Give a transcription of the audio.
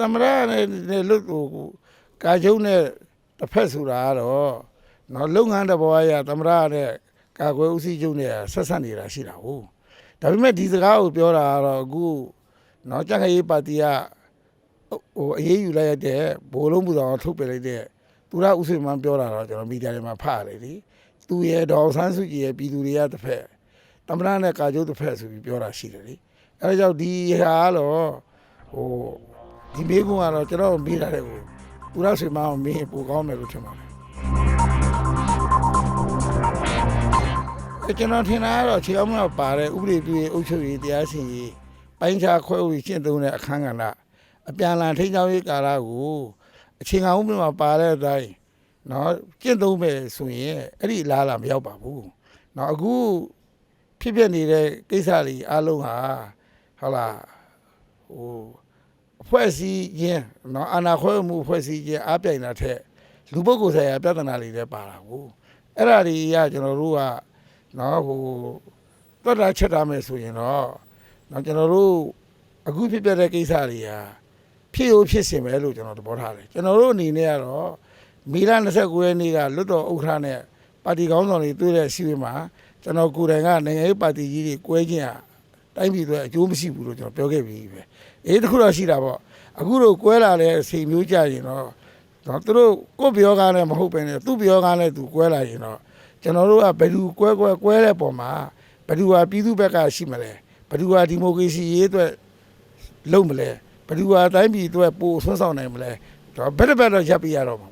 တမရနဲ့လို့ဟိုကာချုံနဲ့တစ်ဖက်ဆိုတာကတော့နော်လုပ်ငန်းတစ်ဘောအရတမရနဲ့ကာကွယ်ဦးစီးချုပ်နဲ့ဆက်ဆက်နေတာရှိတာဟုတ်ဒါပေမဲ့ဒီစကားကိုပြောတာကတော့အခုနော်ကြက်ခရေးပါတီက ဟိုအေးအေးယူလိုက်ရတဲ့ဘိုးလုံးပူတော်ထုတ်ပြလိုက်တဲ့သူရဦးစိန်မန်းပြောတာတော့ကျွန်တော်မီဒီယာတွေမှာဖတ်ရတယ်လေသူရဲ့ဒေါ်ဆန်းစုကြည်ရဲ့ပြည်သူတွေကတစ်ဖက်တမရနဲ့ကာချုံတစ်ဖက်ဆိုပြီးပြောတာရှိတယ်လေအဲဒါကြောင့်ဒီဟာကတော့ဟိုဒီမေးခွန်းကတော့ကျွန်တော်မေးတာတဲ့ကိုသူရဆွေမအောင်မေးရင်ပိုကောင်းမယ်လို့ထင်ပါတယ်အဲကျွန်တော်ထင်တာကတော့ခြေအောင်မတော့ပါတဲ့ဥပဒေပြုရေးအုပ်ချုပ်ရေးတရားစီရင်ရေးပိုင်းခြားခွဲဝေရှင်းသုံးတဲ့အခန်းကဏ္ဍ အပြန်လန်ထိန်းချောင်းရေးကာလကိုအချိန်ကောင်းမှပါတဲ့အတိုင်းနော်ကျင့်သုံးမယ်ဆိုရင်အဲ့ဒီအလားအလာမရောက်ပါဘူးနော်အခုဖြစ်ဖြစ်နေတဲ့ကိစ္စတွေအားလုံးဟာဟုတ်လားဟိုအဖွဲ့အစည်းချင်းနော်အာနာခွဲမှုအဖွဲ့အစည်းချင်းအားပြိုင်တာထက်လူပုဂ္ဂိုလ်ဆိုင်ရာပြဿနာတွေလည်းပါတာကိုအဲ့ဒါတွေကကျွန်တော်တို့ကနော်ဟိုတွတ်တာချက်တာမယ်ဆိုရင်တော့နော်ကျွန်တော်တို့အခုဖြစ်ပြတဲ့ကိစ္စတွေဟာ ဖြစ်ရိုးဖြစ်စင်ပဲလို့ကျွန်တော်သဘောထားတယ်ကျွန်တော်တို့အနေနဲ့ကတော့မီလာ29ရက်နေ့ကလွတ်တော်ဥက္ခရာနဲ့ပါတီကောင်းဆောင်တွေတွေ့တဲ့အစည်းအဝေးမှာကျွန်တော်ကိုယ်တိုင်ကနိုင်ငံရေးပါတီကြီးတွေကွဲခြင်းဟာတိုင်းပြည်အတွက်အကျိုးမရှိဘူးလို့ကျွန်တော်ပြောခဲ့ပြီးပဲအေးတခုတော့ရှိတာပေါ့အခုတော့ကွဲလာတဲ့အချိန်မျိုးကြရင်တော့တော့သူတို့ကိုယ့်ပြောကားနဲ့မဟုတ်ပဲနဲ့သူ့ပြောကားနဲ့သူကွဲလာရင်တော့ကျွန်တော်တို့ကဘယ်သူကွဲကွဲကွဲတဲ့ပုံမှာဘယ်သူကပြည်သူဘက်ကရှိမလဲဘယ်သူကဒီမိုကရေစီရေးအတွက်လုပ်မလဲ ဘယ်သူကအတိုင်းပြည်အတွက်ပို့ဆွမ်းဆောင်နိုင်မလဲတော့ဘယ်တစ်ဘက်တော့ရပ်ပြရတော့မှာပါ